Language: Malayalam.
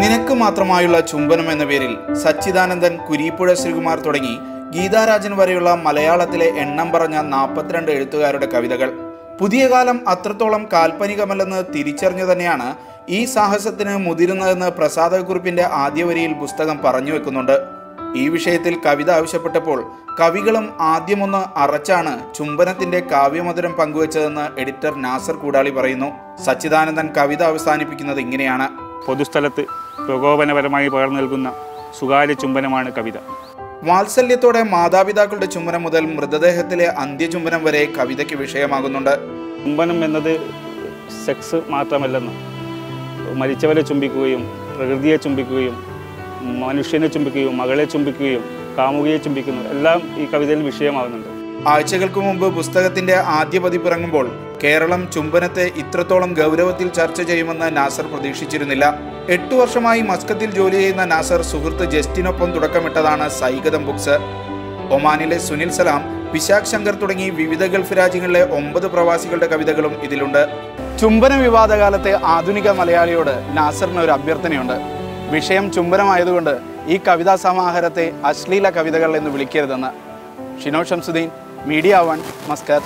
നിനക്ക് മാത്രമായുള്ള ചുംബനം എന്ന പേരിൽ സച്ചിദാനന്ദൻ കുരീപ്പുഴ ശ്രീകുമാർ തുടങ്ങി ഗീതാരാജൻ വരെയുള്ള മലയാളത്തിലെ എണ്ണം പറഞ്ഞ നാൽപ്പത്തിരണ്ട് എഴുത്തുകാരുടെ കവിതകൾ. പുതിയ കാലം അത്രത്തോളം കാൽപ്പനികമല്ലെന്ന് തിരിച്ചറിഞ്ഞു തന്നെയാണ് ഈ സാഹസത്തിന് മുതിരുന്നതെന്ന് പ്രസാദകുറിപ്പിന്റെ ആദ്യ വരിയിൽ പുസ്തകം പറഞ്ഞു വെക്കുന്നുണ്ട്. ഈ വിഷയത്തിൽ കവിത ആവശ്യപ്പെട്ടപ്പോൾ കവികളും ആദ്യമൊന്ന് അറച്ചാണ് ചുംബനത്തിന്റെ കാവ്യമധുരം പങ്കുവച്ചതെന്ന് എഡിറ്റർ നാസർ കൂടാളി പറയുന്നു. സച്ചിദാനന്ദൻ കവിത അവസാനിപ്പിക്കുന്നത് ഇങ്ങനെയാണ്. പൊതുസ്ഥലത്ത് പ്രകോപനപരമായി പകർന്നു നൽകുന്ന സ്വകാര്യ ചുംബനമാണ് കവിത. വാത്സല്യത്തോടെ മാതാപിതാക്കളുടെ ചുംബനം മുതൽ മൃതദേഹത്തിലെ അന്ത്യചുംബനം വരെ കവിതയ്ക്ക് വിഷയമാകുന്നുണ്ട്. ചുംബനം എന്നത് സെക്സ് മാത്രമല്ലെന്ന് മരിച്ചവരെ ചുംബിക്കുകയും പ്രകൃതിയെ ചുംബിക്കുകയും മനുഷ്യനെ ചുംബിക്കുകയും മകളെ ചുംബിക്കുകയും കാമുകിയെ ചുംബിക്കുന്നു എല്ലാം ഈ കവിതയിൽ വിഷയമാകുന്നുണ്ട്. ആഴ്ചകൾക്ക് മുമ്പ് പുസ്തകത്തിന്റെ ആദ്യ പതിപ്പിറങ്ങുമ്പോൾ കേരളം ചുംബനത്തെ ഇത്രത്തോളം ഗൗരവത്തിൽ ചർച്ച ചെയ്യുമെന്ന് നാസർ പ്രതീക്ഷിച്ചിരുന്നില്ല. എട്ടു വർഷമായി മസ്കത്തിൽ ജോലി ചെയ്യുന്ന നാസർ സുഹൃത്ത് ജസ്റ്റിനൊപ്പം തുടക്കമിട്ടതാണ് സൈഗതം ബുക്സ്. ഒമാനിലെ സുനിൽ സലാം വിശാഖ് ശങ്കർ തുടങ്ങി വിവിധ ഗൾഫ് രാജ്യങ്ങളിലെ ഒമ്പത് പ്രവാസികളുടെ കവിതകളും ഇതിലുണ്ട്. ചുംബന വിവാദകാലത്തെ ആധുനിക മലയാളിയോട് നാസറിന് ഒരു അഭ്യർത്ഥനയുണ്ട്. വിഷയം ചുംബനമായതുകൊണ്ട് ഈ കവിതാ സമാഹാരത്തെ അശ്ലീല കവിതകൾ എന്ന് വിളിക്കരുതെന്ന്. ഷിനോ ഷംസുദ്ദീൻ मीडिया वन नमस्कार